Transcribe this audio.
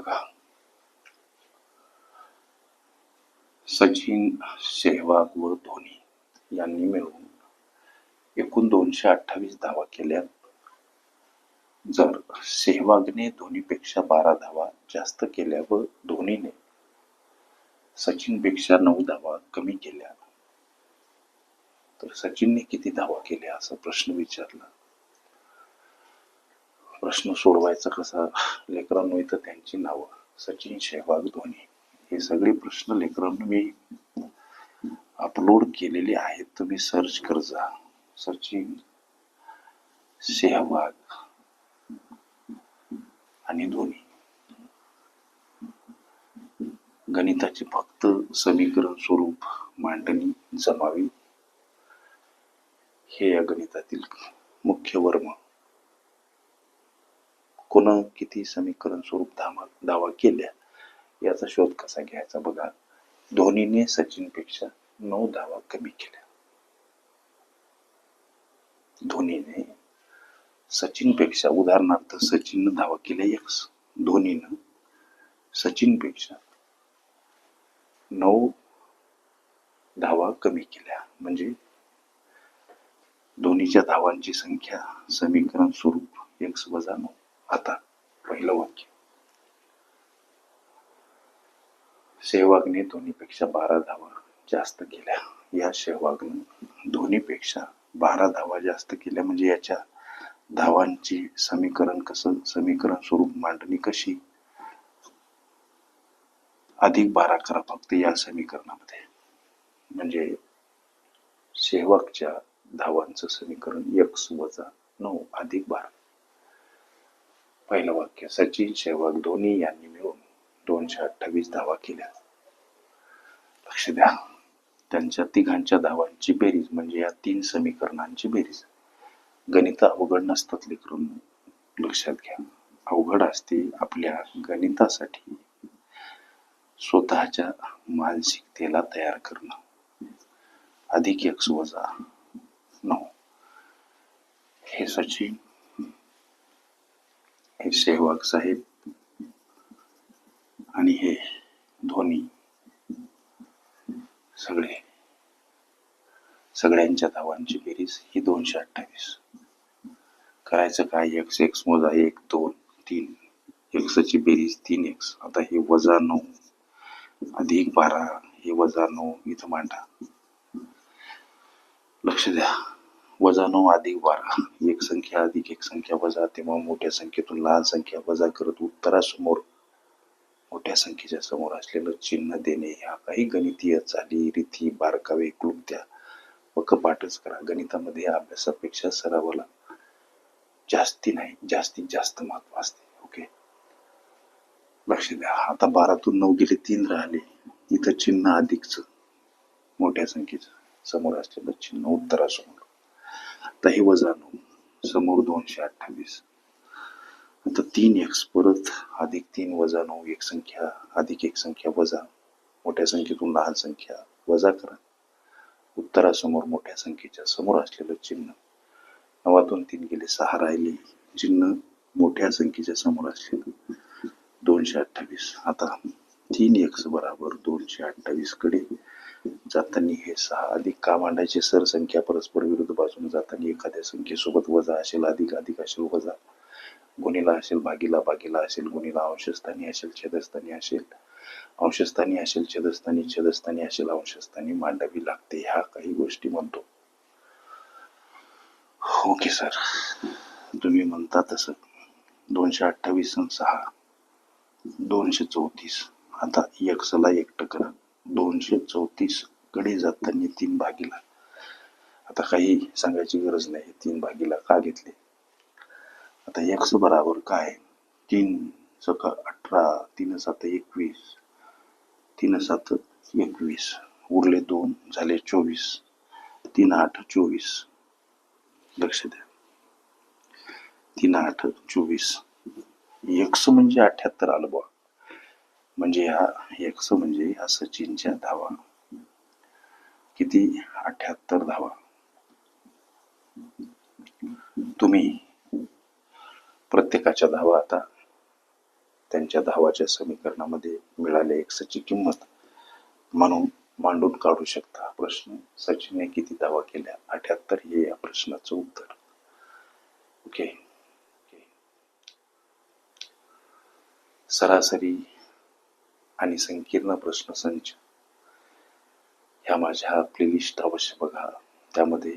बघा. सचिन सेहवाग व धोनी यांनी मिळून एकूण दोनशे अठ्ठावीस धावा केल्या जर सेहवागने धोनीपेक्षा बारा धावा जास्त केल्या व धोनीने सचिनपेक्षा नऊ धावा कमी केल्या तर सचिनने किती धावा केल्या असा प्रश्न विचारला? प्रश्न सोडवायचा कसा? लेकरांनो इथं त्यांची नावं. सचिन सेहवाग धोनी. हे सगळे प्रश्न लेकरांनो मी अपलोड केलेले आहेत. तुम्ही सर्च कर जा. सचिन सेहवाग आणि धोनी. गणिताचे फक्त समीकरण स्वरूप मांडणी जमावी. हे या गणितातील मुख्य वर्म. कोण किती समीकरण स्वरूप धावा दावा केल्या? याचा शोध कसा घ्यायचा बघा. धोनीने सचिनपेक्षा नऊ धावा कमी केल्या. धोनीने सचिनपेक्षा उदाहरणार्थ सचिननं धावा केल्या एक्स धोनीनं सचिनपेक्षा नऊ धावा कमी केल्या. म्हणजे धोनीच्या धावांची संख्या समीकरण स्वरूप एक्स वजा नऊ. आता पहिलं वाक्य. सेहवागने धोनीपेक्षा बारा धावा जास्त केल्या. या सेहवागनं धोनीपेक्षा बारा धावा जास्त केल्या. म्हणजे याच्या धावांची समीकरण कसं? समीकरण स्वरूप मांडणी कशी? अधिक बारा करा फक्त या समीकरणामध्ये. म्हणजे सेहवागच्या धावांचं समीकरण एक वजा नऊ अधिक बारा. पहिलं वाक्य सचिन सेहवाग धोनी यांनी मिळून दोनशे अठ्ठावीस धावा केल्या. लक्ष द्या त्यांच्या तिघांच्या धावांची बेरीज म्हणजे या तीन समीकरणांची बेरीज. गणित अवघड नसतात लेकरून लक्षात घ्या. अवघड असते आपल्या गणितासाठी स्वतःच्या मानसिकतेला तयार करणं. अधिक एक वजा नऊ. हे सचिन हे सेहवाग साहेब आणि हे धोनी सगळे सगळ्यांच्या धावांची बेरीज ही दोनशे अठ्ठावीस. करायचं काय? एक्स एक्स मोजा एक दोन तीन. एक्सची बेरीज तीन एक्स आता हे वजा नऊ. अधिक बारा हे वजा नऊ. इथं मांडा. लक्ष द्या. वजा नऊ अधिक बारा एक संख्या अधिक एक संख्या वजा. तेव्हा मोठ्या संख्येतून लहान संख्या वजा करत उत्तरासमोर मोठ्या संख्येच्या समोर असलेलं चिन्ह देणे. ह्या काही गणितीय चाली रीती बारकावे क्लुप्त्या व कपाटच करा. गणितामध्ये अभ्यासापेक्षा सरावाला जास्ती नाही जास्तीत जास्त महत्त्व असते. ओके? लक्ष द्या. आता बारातून नऊ गेले तीन राहिले. इथं चिन्ह अधिकच मोठ्या संख्येचं समोर असलेलं चिन्ह उत्तरासमोर. आता हे वजा नऊ समोर दोनशे अठ्ठावीस. आता तीन एक्स परत अधिक तीन वजा नऊ एक संख्या अधिक एक संख्या वजा. मोठ्या संख्येतून लहान संख्या वजा करा. उत्तरासमोर मोठ्या संख्येच्या समोर असलेलं चिन्ह. नवातून तीन गेले सहा राहिले. चिन्ह मोठ्या संख्येच्या समोर असलेलं. दोनशे अठ्ठावीस. आता तीन एक्स बराबर दोनशे अठ्ठावीसकडे जाताना हे सहा अधिक का मांडायचे सर संख्या परस्पर बाजूने जाताना एखाद्या संख्येसोबत वजा असेल अधिक अधिक असेल वजा. गुणीला असेल भागीला भागीला असेल गुणीला अंशस्थानी असेल छेदस्थानी असेल. अंशस्थानी असेल छेदस्थानी छेदस्थानी असेल अंशस्थानी मांडावी लागते ह्या काही गोष्टी म्हणतो. Okay sir. तुम्ही म्हणता तसं. दोनशे अठ्ठावीस आणि सहा. दोनशे चौतीस. आता एक सला एकटं करा दोनशे चौतीसकडे जाताना तीन भागीला. आता काही सांगायची गरज नाही. तीन भागीला का घेतले? आता एक्स बराबर काय? तीन सका अठरा तीन सात एकवीस तीन सात एकवीस. उरले दोन झाले चोवीस. तीन आठ चोवीस. लक्ष द्या. तीन आठ चोवीस. एक्स म्हणजे अठ्याहत्तर आलं बुवा. म्हणजे हा एक्स म्हणजे हा सचिनच्या धावा. किती? अठ्याहत्तर धावा. तुम्ही प्रत्येकाच्या धावा आता त्यांच्या धावाच्या समीकरणामध्ये मिळाल्या एक्सची किंमत म्हणून मांडून काढू शकता. प्रश्न सचिनने किती धावा केल्या? अठ्याहत्तर हे या प्रश्नाचं उत्तर. ओके. ओके. सरासरी आणि संकीर्ण प्रश्न संच ह्या माझ्या प्लेलिस्ट अवश्य बघा. त्यामध्ये